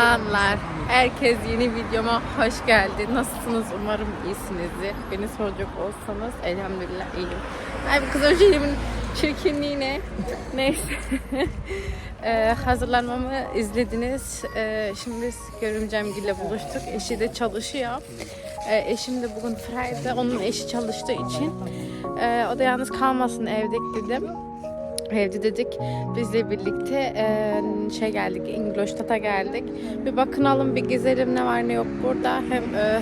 Canlar, herkes yeni videoma hoş geldi. Nasılsınız? Umarım iyisinizdir. Beni soracak olsanız elhamdülillah iyiyim. Ay bu kız önceliğimin çirkinliğine. Neyse. Ee, hazırlanmamı izlediniz. Ee, şimdi görümcemgille buluştuk. Eşi de çalışıyor. Ee, eşim de bugün Friday. Onun eşi çalıştığı için. Ee, o da yalnız kalmasın evde dedim. Evde dedik bizle birlikte e, şey geldik Ingolstadt'a geldik. Bir bakınalım bir gezelim ne var ne yok burada. Hem e,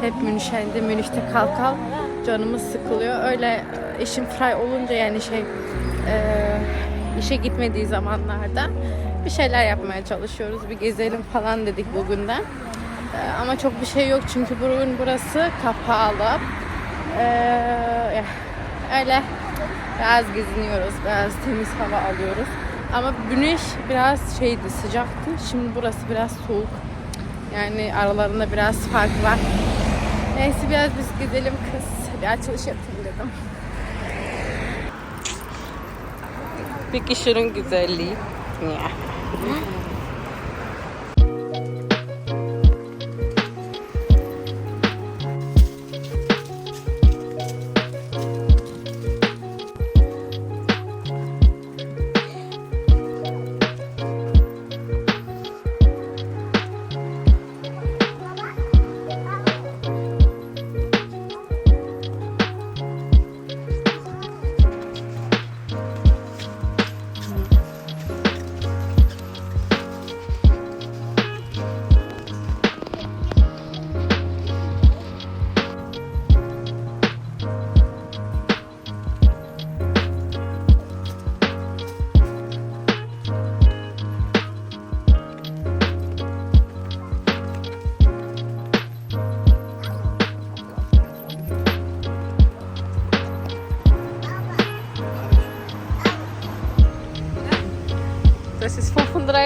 hep Münih'te Münih'te kal kal canımız sıkılıyor. Öyle eşim fray olunca yani şey e, işe gitmediği zamanlarda bir şeyler yapmaya çalışıyoruz. Bir gezelim falan dedik bugünden. E, ama çok bir şey yok çünkü bugün burası kapalı. E, öyle Biraz geziniyoruz, biraz temiz hava alıyoruz. Ama güneş biraz şeydi, sıcaktı. Şimdi burası biraz soğuk. Yani aralarında biraz fark var. Neyse biraz biz gidelim kız. Bir açılış yapayım dedim. Bir kişinin güzelliği. Ya.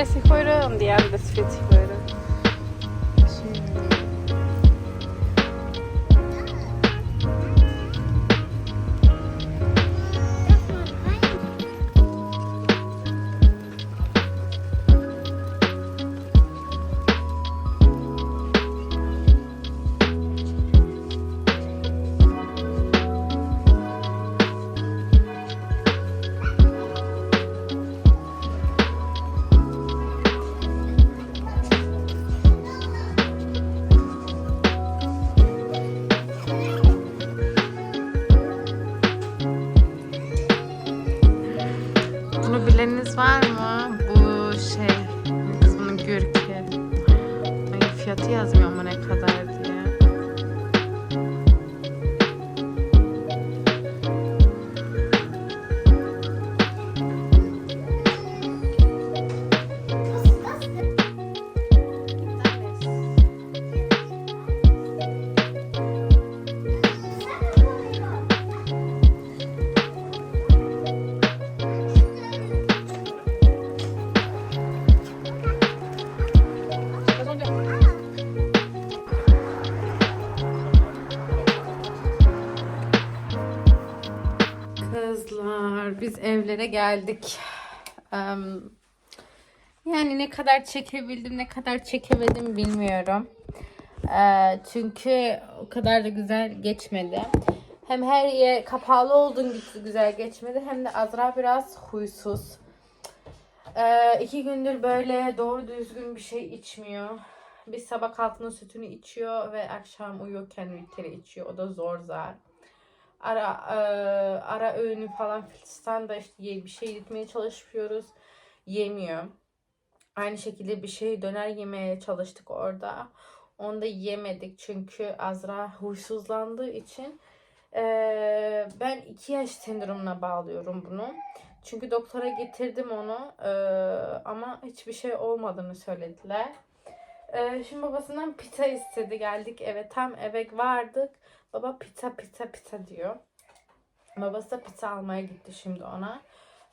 İst 35 Euro und die andere evlere geldik. Yani ne kadar çekebildim ne kadar çekemedim bilmiyorum. Eee, çünkü o kadar da güzel geçmedi. Hem her yer kapalı olduğun gitti güzel geçmedi hem de Azra biraz huysuz. Eee iki gündür böyle doğru düzgün bir şey içmiyor. Bir sabah kalktığında sütünü içiyor ve akşam uyurken bir kere içiyor. O da zor zar ara e, ara öğünü falan Filistan da işte bir şey yedirmeye çalışıyoruz. Yemiyor. Aynı şekilde bir şey döner yemeye çalıştık orada. Onu da yemedik çünkü Azra huysuzlandığı için e, ben iki yaş sendromuna bağlıyorum bunu. Çünkü doktora getirdim onu e, ama hiçbir şey olmadığını söylediler. E, şimdi babasından pizza istedi geldik eve tam eve vardık. Baba pizza pizza pizza diyor. Babası da pizza almaya gitti şimdi ona.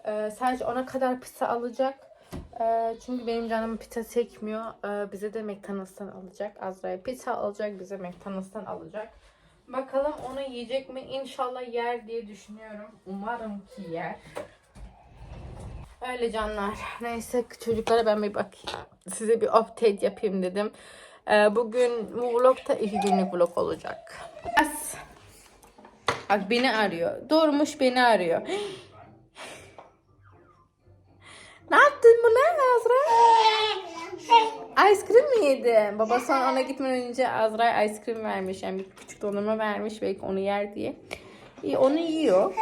Ee, sadece ona kadar pizza alacak. Ee, çünkü benim canım pizza çekmiyor. Ee, bize de McDonald's'tan alacak. Azra'ya pizza alacak. Bize McDonald's'tan alacak. Bakalım onu yiyecek mi? İnşallah yer diye düşünüyorum. Umarım ki yer. Öyle canlar. Neyse çocuklara ben bir bakayım. Size bir update yapayım dedim. Ee, bugün bu vlogda iki günlük vlog olacak. Bak beni arıyor. Doğrumuş beni arıyor. ne yaptın buna Azra? Ice cream mi yedi? Babası ona gitmeden önce Azra ice cream vermiş. Yani bir küçük dondurma vermiş. Belki onu yer diye. İyi onu yiyor.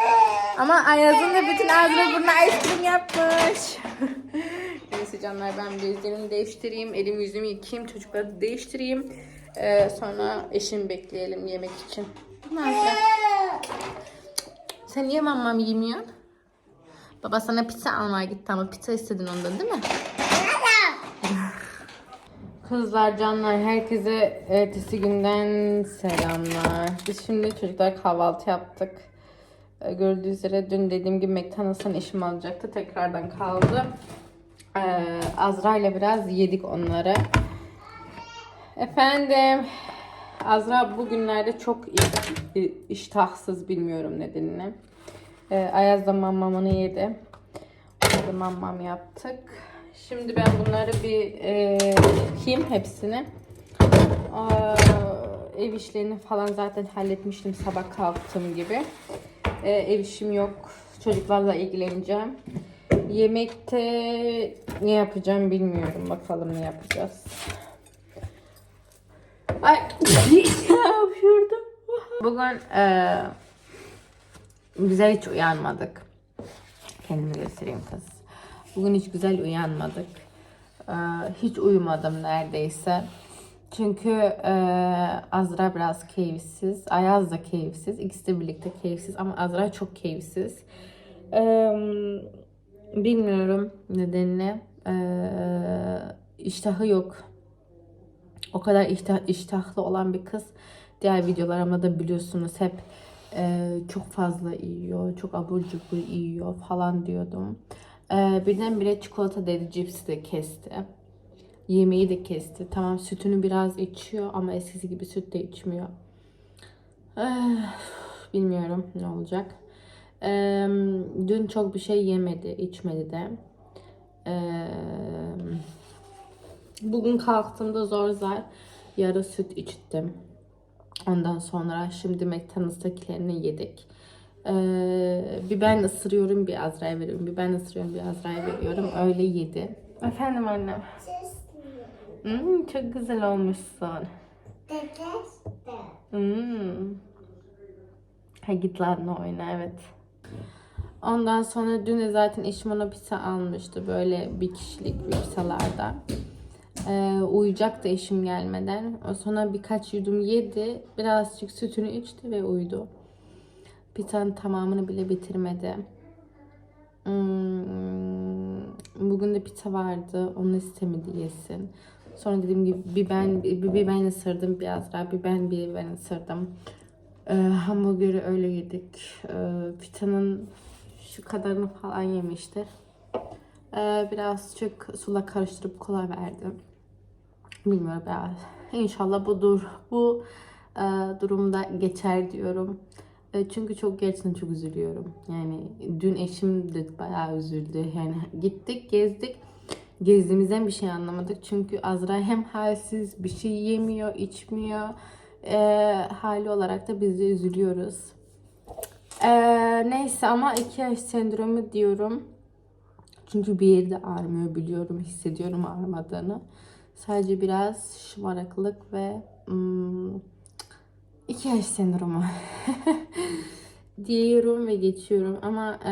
Ama Ayaz'ın da bütün Azra burnuna ice cream yapmış. Neyse canlar ben bir üzerimi değiştireyim. Elimi yüzümü yıkayayım. Çocukları değiştireyim. Ee, sonra eşimi bekleyelim yemek için. Azra? Sen niye mamam yemiyorsun? Baba sana pizza almaya gitti ama pizza istedin ondan değil mi? Kızlar, canlar, herkese ertesi günden selamlar. Biz şimdi çocuklar kahvaltı yaptık. Ee, Gördüğünüz üzere dün dediğim gibi McDonald's'tan eşim alacaktı. Tekrardan kaldı. Ee, Azra ile biraz yedik onları. Efendim, Azra bugünlerde çok iş- iştahsız bilmiyorum nedenini. Ee, Ayaz da mamamını yedi. Ona da mamam yaptık. Şimdi ben bunları bir e, yıkayayım hepsini. Aa, ev işlerini falan zaten halletmiştim sabah kalktığım gibi. E, ev işim yok. Çocuklarla ilgileneceğim. Yemekte ne yapacağım bilmiyorum. Bakalım ne yapacağız. Ay yapıyordum. Bugün e, güzel hiç uyanmadık. Kendimi göstereyim kız. Bugün hiç güzel uyanmadık. Ee, hiç uyumadım neredeyse. Çünkü e, Azra biraz keyifsiz. Ayaz da keyifsiz. İkisi de birlikte keyifsiz ama Azra çok keyifsiz. Ee, bilmiyorum nedenini. Ee, iştahı yok. O kadar iştah, iştahlı olan bir kız. Diğer videolarımda da biliyorsunuz hep e, çok fazla yiyor, çok abur cubur yiyor falan diyordum. E, birdenbire çikolata dedi, cipsi de kesti. Yemeği de kesti. Tamam sütünü biraz içiyor ama eskisi gibi süt de içmiyor. Eh, bilmiyorum ne olacak. E, dün çok bir şey yemedi, içmedi de. E, bugün kalktığımda zor zar yarı süt içtim. Ondan sonra şimdi McDonald's'takilerini yedik. Ee, bir ben ısırıyorum bir Azra'ya veriyorum. Bir ben ısırıyorum bir Azra'ya veriyorum. Öyle yedi. Efendim annem. Hmm, çok güzel olmuşsun. Hmm. Ha git lan oyna evet. Ondan sonra dün de zaten eşim ona pizza almıştı. Böyle bir kişilik bir pizzalarda. Ee, uyuyacaktı eşim gelmeden. Sonra birkaç yudum yedi. Birazcık sütünü içti ve uyudu. Pizzanın tamamını bile bitirmedi. Hmm, bugün de pizza vardı. Onu istemedi yesin. Sonra dediğim gibi bir ben, bir, bir ben ısırdım biraz daha. Bir ben bir ben ısırdım. Ee, hamburgeri öyle yedik. Ee, pizzanın şu kadarını falan yemiştir. Ee, birazcık sula karıştırıp kola verdim. Bilmiyorum ya. İnşallah bu dur bu e, durumda geçer diyorum. E, çünkü çok gerçekten çok üzülüyorum. Yani dün eşim de bayağı üzüldü. Yani gittik, gezdik. Gezdiğimizden bir şey anlamadık. Çünkü Azra hem halsiz, bir şey yemiyor, içmiyor. E, hali olarak da biz de üzülüyoruz. E, neyse ama iki yaş sendromu diyorum. Çünkü bir yerde ağrımıyor biliyorum, hissediyorum ağrımadığını. Sadece biraz şımarıklık ve hmm, iki yaş sendromu diyorum ve geçiyorum. Ama e,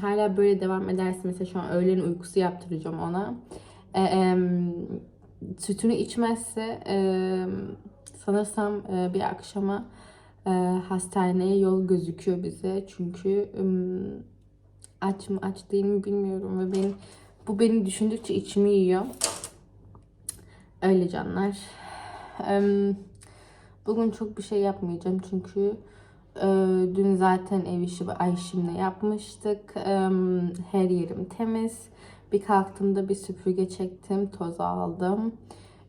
hala böyle devam ederse mesela şu an öğlen uykusu yaptıracağım ona. E, e, sütünü içmezse e, sanırsam e, bir akşama e, hastaneye yol gözüküyor bize. Çünkü e, aç mı aç değil mi bilmiyorum ve benim bu beni düşündükçe içimi yiyor. Öyle canlar. Bugün çok bir şey yapmayacağım çünkü e, dün zaten ev işi Ayşim'le yapmıştık. Her yerim temiz. Bir kalktığımda bir süpürge çektim, toz aldım.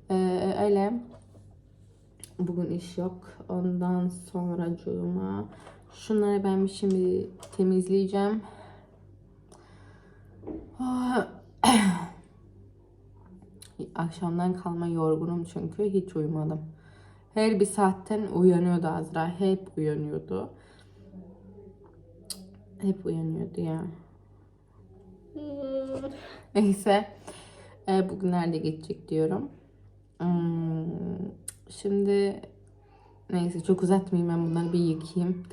E, Öyle. Bugün iş yok. Ondan sonra cuma. Şunları ben şimdi temizleyeceğim. Akşamdan kalma yorgunum çünkü hiç uyumadım. Her bir saatten uyanıyordu Azra. Hep uyanıyordu. Hep uyanıyordu ya. Neyse. E, bugünlerde geçecek diyorum. Hmm, Şimdi neyse çok uzatmayayım ben bunları bir yıkayayım.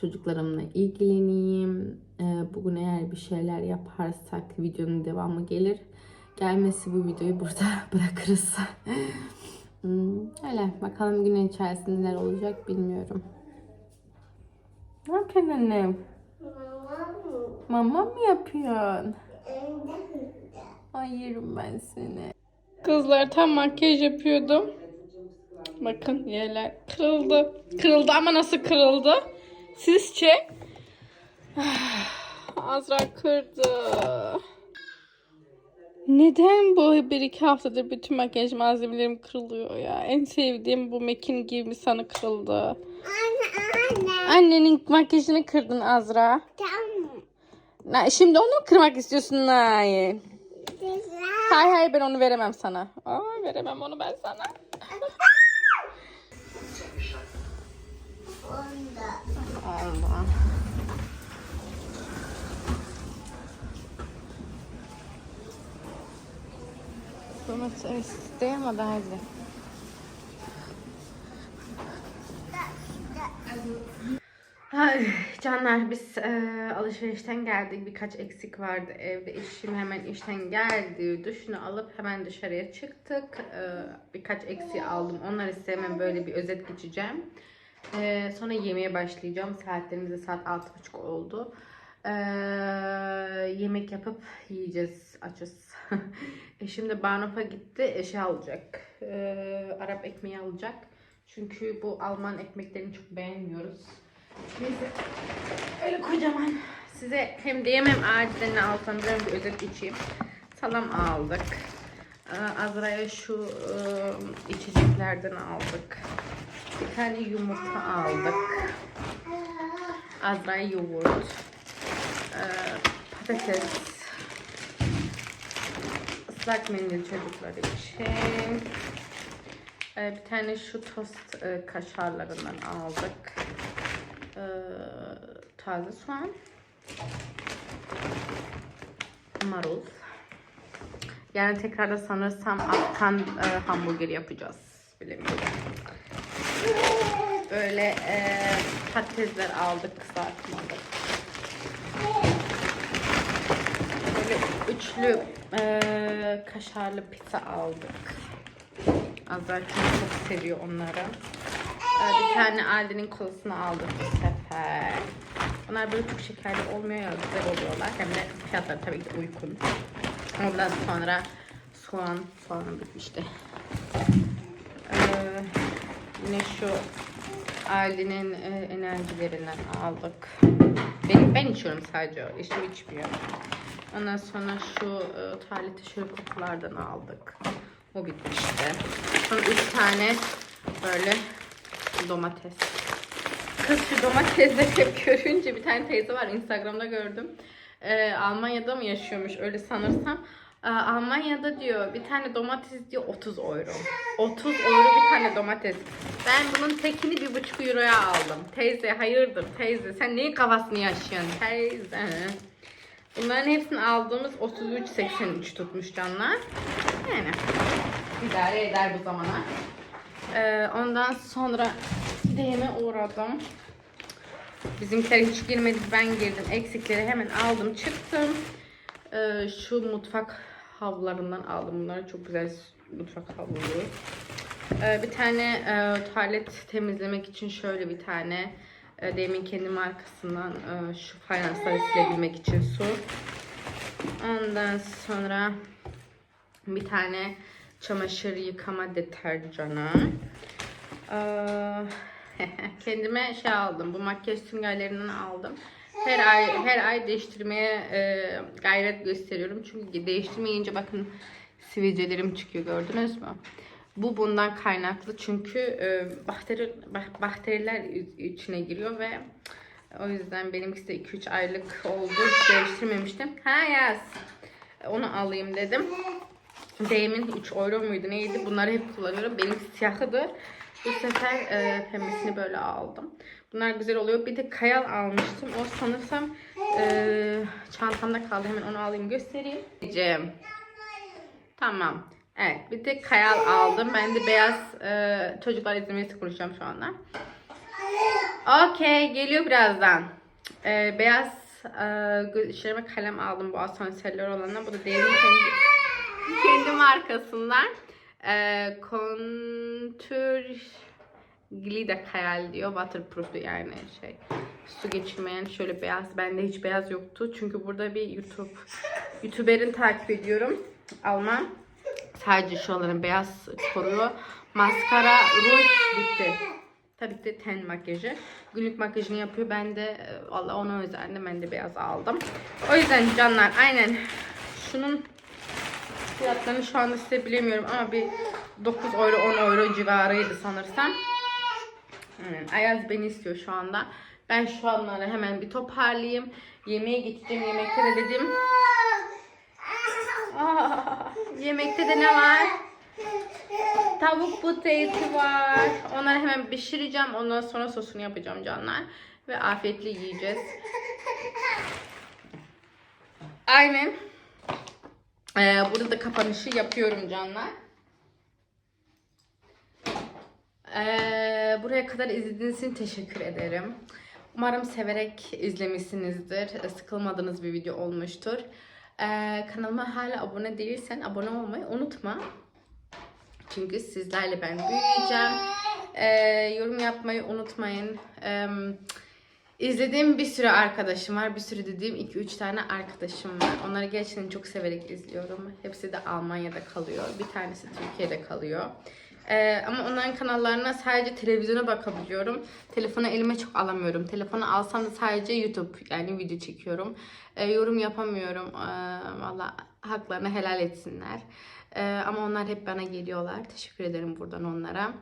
Çocuklarımla ilgileneyim. E, bugün eğer bir şeyler yaparsak videonun devamı gelir. Gelmesi bu videoyu burada bırakırız. Hmm, öyle bakalım günün içerisinde neler olacak bilmiyorum. Ne yapıyorsun annem? Mama mı yapıyorsun? Ay yerim ben seni. Kızlar tam makyaj yapıyordum. Bakın yerler kırıldı. Kırıldı ama nasıl kırıldı? Sizce? Azra kırdı. Neden bu bir iki haftadır bütün makyaj malzemelerim kırılıyor ya? En sevdiğim bu Mekin gibi sana kırıldı. Anne anne. Annenin makyajını kırdın Azra. Tamam. Na- Şimdi onu mu kırmak istiyorsun Nail? Hayır hayır ben onu veremem sana. Aa, veremem onu ben sana. Allah. Domates isteyemedi hadi. Ay, canlar biz e, alışverişten geldik. Birkaç eksik vardı evde. Eşim hemen işten geldi. Duşunu alıp hemen dışarıya çıktık. E, birkaç eksiği aldım. Onları size hemen böyle bir özet geçeceğim. E, sonra yemeğe başlayacağım. Saatlerimiz de saat 6.30 oldu. E, yemek yapıp yiyeceğiz. Açız. Eşim de Barnop'a gitti. Eşi alacak. E, Arap ekmeği alacak. Çünkü bu Alman ekmeklerini çok beğenmiyoruz. Neyse. Öyle kocaman. Size hem diyemem ne alsam bir özet geçeyim. Salam aldık. Ee, Azra'ya şu e, içeceklerden aldık. Bir tane yumurta aldık. Azra'ya yoğurt. Ee, patates. Islak mendil çocuklar için. Ee, bir tane şu tost e, kaşarlarından aldık. Ee, taze soğan. Marul. Yani tekrarda sanırsam afgan e, hamburger yapacağız. Bilemiyorum. Böyle e, patatesler aldık kızartmalık. Üçlü e, kaşarlı pizza aldık. Azar çok seviyor onları. Ee, Bir tane Aldi'nin kolasını aldık bu sefer. Bunlar böyle çok şekerli olmuyor ya güzel oluyorlar. Hem de fiyatları tabii ki uygun. Ondan sonra soğan, soğanım bitmişti. Ee, yine şu Aldi'nin e, enerjilerinden aldık. Benim, ben içiyorum sadece. Eşim içmiyor. Ondan sonra şu e, tarlete şöyle kutulardan aldık. O bitmişti. Sonra üç tane böyle domates. Kız şu domatesleri hep görünce bir tane teyze var Instagram'da gördüm. Ee, Almanya'da mı yaşıyormuş öyle sanırsam. Ee, Almanya'da diyor bir tane domates diyor 30 euro. 30 euro bir tane domates. Ben bunun tekini bir buçuk euroya aldım. Teyze hayırdır teyze sen neyin kafasını yaşıyorsun teyze. Bunların hepsini aldığımız 33.83 tutmuş canlar. Yani idare eder bu zamana. Ee, ondan sonra deyime uğradım. Bizimkiler hiç girmedi. Ben girdim. Eksikleri hemen aldım. Çıktım. Ee, şu mutfak havlularından aldım. Bunları çok güzel mutfak havluları. Ee, bir tane e, tuvalet temizlemek için şöyle bir tane demin kendi markasından e, şu fayansları silebilmek için su. Ondan sonra bir tane çamaşır yıkama deterjanı. Ee, kendime şey aldım. Bu makyaj süngerlerinden aldım. Her ay her ay değiştirmeye e, gayret gösteriyorum. Çünkü değiştirmeyince bakın sivilcelerim çıkıyor gördünüz mü? Bu bundan kaynaklı çünkü e, bakteri bak- bakteriler içine giriyor ve o yüzden benimkisi de 2-3 aylık oldu. Hiç değiştirmemiştim. Ha yaz. Onu alayım dedim. Değimin 3 euro muydu neydi? Bunları hep kullanıyorum. Benim siyahıdır. Bu sefer e, pembesini böyle aldım. Bunlar güzel oluyor. Bir de kayal almıştım. O sanırsam e, çantamda kaldı. Hemen onu alayım göstereyim. Tamam. Evet. Bir de kayal aldım. Ben de beyaz e, çocuklar izlemesi konuşacağım şu anda. Okey. Geliyor birazdan. E, beyaz e, kalem aldım. Bu asansörler olanlar. Bu da değerin kendi, kendi markasından. E, kontür Glida Kayal diyor. Waterproof yani şey. Su geçirmeyen şöyle beyaz. Bende hiç beyaz yoktu. Çünkü burada bir YouTube YouTuber'in takip ediyorum. Almam. Sadece şuraların beyaz koruyor. Maskara, ruj bitti. Tabii ki de ten makyajı. Günlük makyajını yapıyor. Ben de e, valla ona özendim. Ben de beyaz aldım. O yüzden canlar aynen şunun fiyatlarını şu anda size bilemiyorum ama bir 9 euro 10 euro civarıydı sanırsam. Aynen. Ayaz beni istiyor şu anda. Ben şu anları hemen bir toparlayayım. Yemeğe geçeceğim. Yemekte de dedim. Aa, yemekte de ne var? Tavuk eti var. Onları hemen pişireceğim. Ondan sonra sosunu yapacağım canlar. Ve afiyetle yiyeceğiz. Aynen. Ee, burada da kapanışı yapıyorum canlar. Ee, buraya kadar izlediğiniz için teşekkür ederim. Umarım severek izlemişsinizdir. Sıkılmadığınız bir video olmuştur. Kanalıma hala abone değilsen abone olmayı unutma. Çünkü sizlerle ben büyüyeceğim. Ee, yorum yapmayı unutmayın. Ee, izlediğim bir sürü arkadaşım var. Bir sürü dediğim 2-3 tane arkadaşım var. Onları gerçekten çok severek izliyorum. Hepsi de Almanya'da kalıyor. Bir tanesi Türkiye'de kalıyor. Ee, ama onların kanallarına sadece televizyona bakabiliyorum. Telefonu elime çok alamıyorum. Telefonu alsam da sadece YouTube yani video çekiyorum. Ee, yorum yapamıyorum. Ee, Valla haklarını helal etsinler. Ee, ama onlar hep bana geliyorlar. Teşekkür ederim buradan onlara.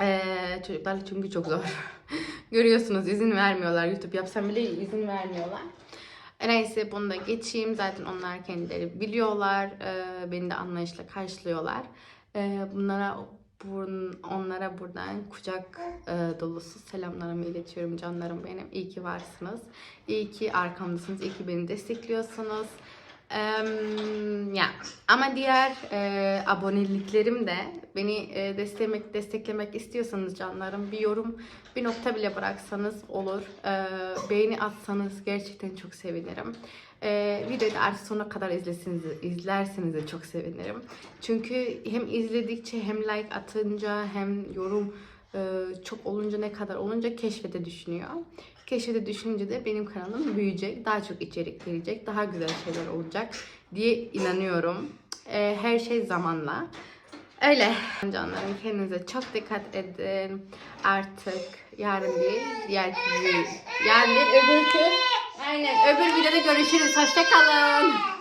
Ee, çocuklar çünkü çok zor. Görüyorsunuz izin vermiyorlar. YouTube yapsam bile izin vermiyorlar. E, Neyse bunu da geçeyim. Zaten onlar kendileri biliyorlar. Ee, beni de anlayışla karşılıyorlar. Ee, bunlara bun, onlara buradan kucak e, dolusu selamlarımı iletiyorum canlarım benim. İyi ki varsınız. İyi ki arkamdasınız. İyi ki beni destekliyorsunuz. Em, ya ama diğer e, aboneliklerim de beni e, desteklemek desteklemek istiyorsanız canlarım bir yorum bir nokta bile bıraksanız olur. E, beğeni atsanız gerçekten çok sevinirim. E, videoyu da artık sonuna kadar izlesiniz, izlerseniz de çok sevinirim. Çünkü hem izledikçe hem like atınca hem yorum çok olunca ne kadar olunca keşfete düşünüyor. Keşfete düşününce de benim kanalım büyüyecek, daha çok içerik gelecek, daha güzel şeyler olacak diye inanıyorum. E, her şey zamanla. Öyle. Canlarım kendinize çok dikkat edin. Artık yarın değil, diğer yarın değil, öbürkü. Aynen, öbür videoda görüşürüz. Hoşçakalın.